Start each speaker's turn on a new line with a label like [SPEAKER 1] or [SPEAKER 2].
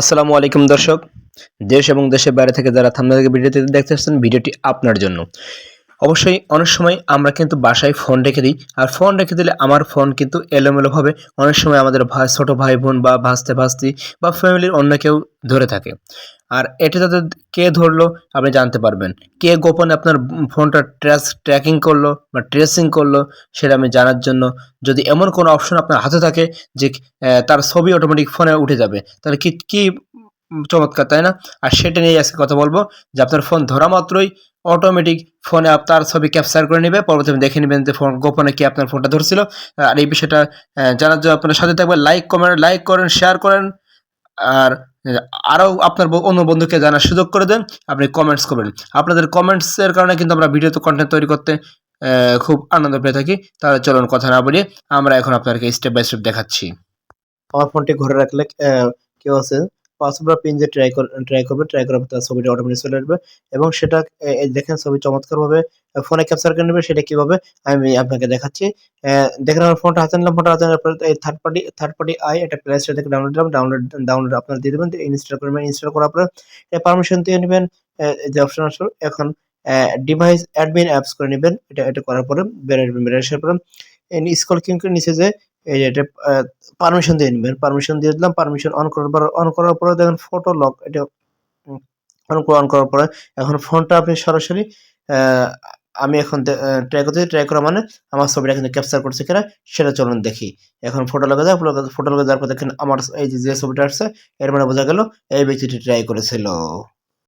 [SPEAKER 1] আসসালামু আলাইকুম দর্শক। দেশ এবং দেশের বাইরে থেকে যারা থামনা থেকে ভিডিওটি দেখতে আসছেন, ভিডিওটি আপনার জন্য। অবশ্যই অনেক সময় আমরা কিন্তু বাসায় ফোন রেখে দিই। আর ফোন রেখে দিলে আমার ফোন কিন্তু এলোমেলোভাবে অনেক সময় আমাদের ভাই ছোটো ভাই বোন বা ভাসতে ভাসতি বা ফ্যামিলির অন্য কেউ ধরে থাকে। আর এটা যাতে কে ধরলো আপনি জানতে পারবেন। কে গোপনে আপনার ফোনটা ট্র্যাস ট্র্যাকিং করল বা ট্রেসিং করল সেটা আমি জানার জন্য যদি এমন কোনো অপশন আপনার হাতে থাকে যে তার ছবি অটোমেটিক ফোনে উঠে যাবে, তাহলে কি কি চমৎকার, তাই না? আর সেটা নিয়ে আজকে কথা বলব যে আপনার ফোন ধরা মাত্রই অটোমেটিক ফোনে আপনার ছবি ক্যাপচার করে নেবে। পরবর্তীতে দেখে নেবেন যে ফোন গোপনে কি আপনার ফোনটা ধরছিল। আর এই বিষয়টা জানার জন্য আপনার সাথে থাকবে। লাইক কমেন্ট লাইক করেন শেয়ার করেন। আর আরও আপনার অন্য বন্ধুকে জানার সুযোগ করে দেন। আপনি কমেন্টস করবেন। আপনাদের কমেন্টসের কারণে কিন্তু আমরা ভিডিওতে কন্টেন্ট তৈরি করতে খুব আনন্দ পেয়ে থাকি। তাহলে চলুন কথা না বলিয়ে আমরা এখন আপনাদেরকে স্টেপ বাই স্টেপ দেখাচ্ছি।
[SPEAKER 2] আমার ফোনটি ঘরে রাখলে কেউ আছে? বা পিন যে ট্রাই ট্রাই করবে ট্রাই করার পর তার ছবিটা অটোমেটিক চলে আসবে এবং সেটা দেখেন ছবি চমৎকার ভাবে ফোনে ক্যাপচার করে নেবে, সেটা কীভাবে আমি আপনাকে দেখাচ্ছি। দেখেন আমার ফোনটা হাতে নিলাম ফোনটা হাতে নেওয়ার থার্ড পার্টি থার্ড পার্টি আই এটা প্লে স্টোর থেকে ডাউনলোড দিলাম ডাউনলোড ডাউনলোড আপনারা দিয়ে দেবেন ইনস্টল করবেন ইনস্টল করার পরে পারমিশন দিয়ে নেবেন যে অপশন আসলো এখন ডিভাইস অ্যাডমিন অ্যাপস করে নেবেন, এটা এটা করার পরে, বের আসবেন আসার পরে স্কল কিং করে নিচে যে এই এটা পারমিশন দিয়ে নেবেন। পারমিশন দিয়ে দিলাম পারমিশন অন করার পর অন করার পরে দেখেন ফটো লক এটা অন অন করার পরে এখন ফোনটা আপনি সরাসরি আমি এখন ট্রাই করতে ট্রাই করা মানে আমার ছবিটা কিন্তু ক্যাপচার করছে কিনা, সেটা চলুন দেখি। এখন ফটো লগা যায় ফটো লগা যাওয়ার পর দেখেন আমার এই যে ছবিটা আসছে, এর মানে বোঝা গেল, এই ব্যক্তিটি ট্রাই করেছিল।